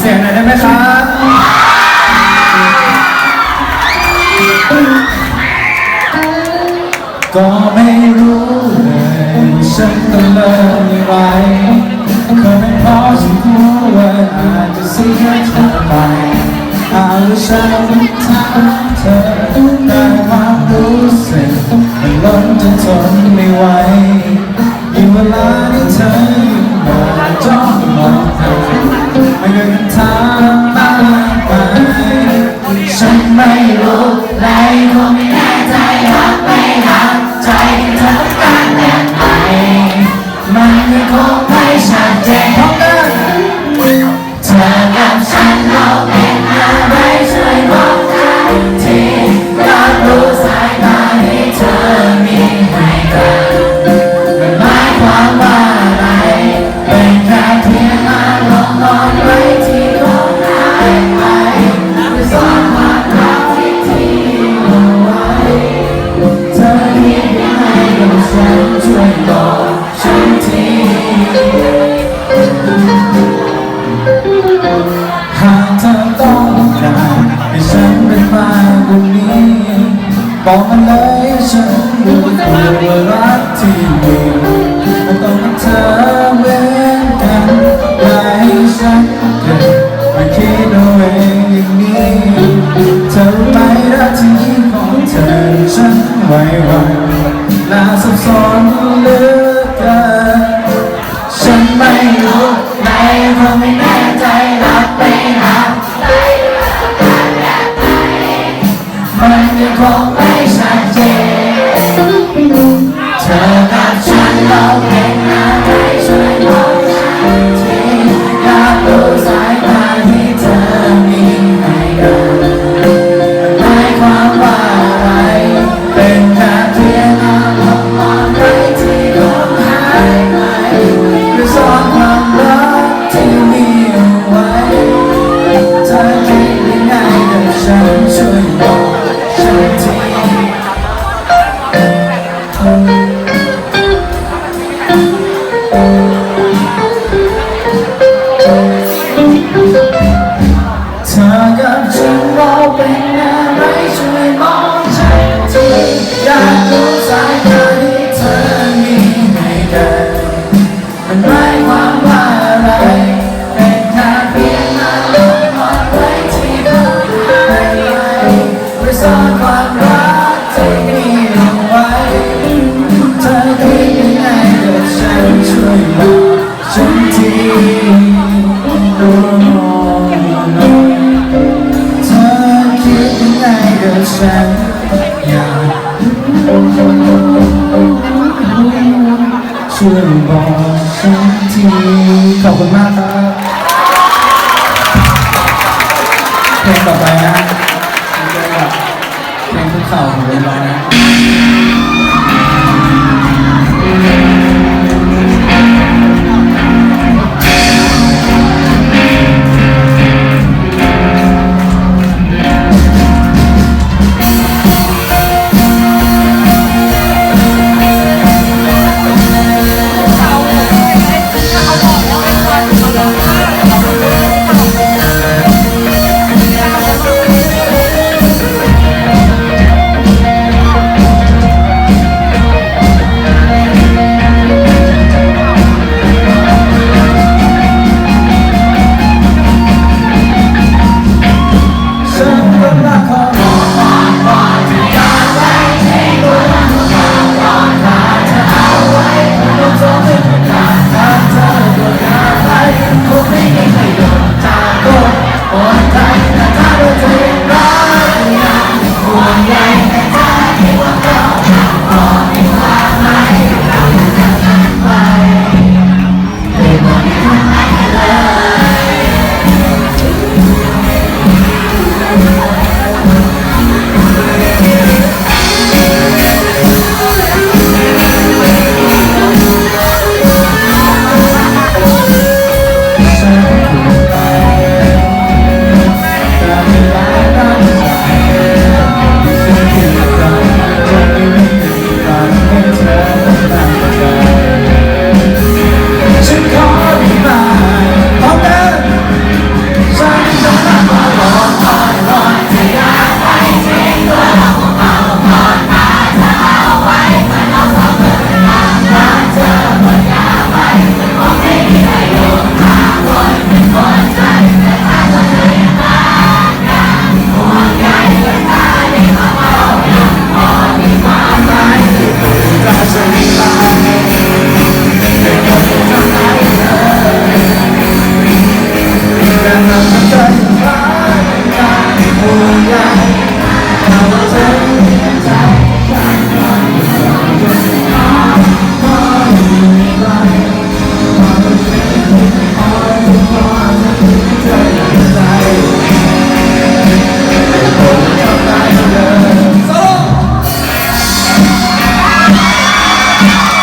เสียงหน่อยได้ไหมครับก็ไม่รู้เลยฉันต้องเลิกอย่างไรคงไม่พอฉันกลัวว่าอาจจะเสียเธอไปเอาฉันทำเธอได้ความรู้สึกมันล้นจนทนไม่ไหว ฉันช่วยบอกฉันทีหากเธอต้องการให้ฉันเป็นมากกว่านี้บอกมาเลยฉันรู้ตัวว่ารักที่มีมันต้องเป็นเธอเหมือนกันอย่าให้ฉันเกิดมาคิดเอาเองอย่างนี้เธอรู้ไหมรักที่ของเธอฉันไว้วัน ยังคงไม่ชัดเจนเธอกับฉันเรา ฉันอยากช่วยบอกฉันทีขอบคุณมากครับเพลงต่อไปนะเพลงคุกเข่าของเรนร้องนะ Yeah.